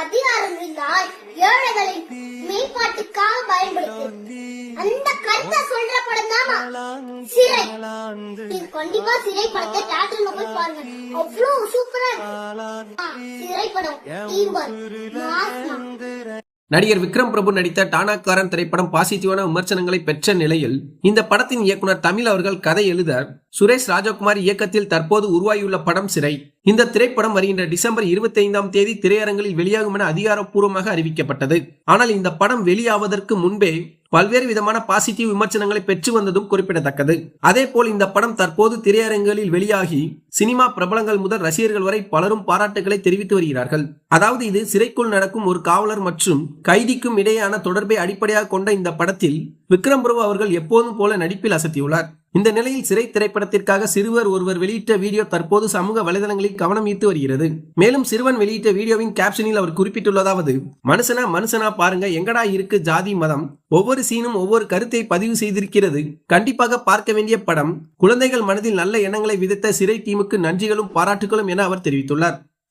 அதிகாரம் இருந்தால் ஏழைகளின் மேம்பாட்டுக்காக பயன்படுத்து. அந்த கருத்தை சொல்ற படம் தான் சிறை. நீங்க கண்டிப்பா சிறை படத்தை தியேட்டர்ல போய் பாருங்க. அவ்வளவு சூப்பரா இருக்கு. ஆ, சிறை படம் நடிகர் விக்ரம் பிரபு நடித்த டானாக்காரன் திரைப்படம் பாசிட்டிவான விமர்சனங்களை பெற்ற நிலையில் இந்த படத்தின் இயக்குனர் தமிழ் அவர்கள் கதை எழுத சுரேஷ் ராஜகுமார் இயக்கத்தில் தற்போது உருவாகியுள்ள படம் சிறை. இந்த திரைப்படம் வருகின்ற டிசம்பர் இருபத்தி ஐந்தாம் தேதி திரையரங்களில் வெளியாகும் என அதிகாரப்பூர்வமாக அறிவிக்கப்பட்டது. ஆனால் இந்த படம் வெளியாவதற்கு முன்பே பல்வேறு விதமான பாசிட்டிவ் விமர்சனங்களை பெற்று வந்ததும் குறிப்பிடத்தக்கது. அதே போல் இந்த படம் தற்போது திரையரங்குகளில் வெளியாகி சினிமா பிரபலங்கள் முதல் ரசிகர்கள் வரை பலரும் பாராட்டுகளை தெரிவித்து வருகிறார்கள். அதாவது இது சிறைக்குள் நடக்கும் ஒரு காவலர் மற்றும் கைதிக்கும் இடையேயான தொடர்பை அடிப்படையாக கொண்ட இந்த படத்தில் விக்ரம் பிரபு அவர்கள் எப்போதும் போல நடிப்பில் அசத்தியுள்ளார். இந்த நிலையில் சிறை திரைப்படத்திற்காக சிறுவர் ஒருவர் வெளியிட்ட வீடியோ தற்போது சமூக வலைதளங்களில் கவனம் ஈர்த்து வருகிறது. மேலும் சிறுவன் வெளியிட்ட வீடியோவின் கேப்ஷனில் அவர் குறிப்பிட்டுள்ளதாவது மனுஷனா மனுஷனா பாருங்க எங்கடா இருக்கு ஜாதி மதம்? ஒவ்வொரு சீனும் ஒவ்வொரு கருத்தை பதிவு செய்திருக்கிறது. கண்டிப்பாக பார்க்க வேண்டிய படம் குழந்தைகள் மனதில் நல்ல எண்ணங்களை விதைத்த சிறை டீம் டீமுக்கு நன்றிகளும் பாராட்டுகளும் என அவர் தெரிவித்துள்ளார்.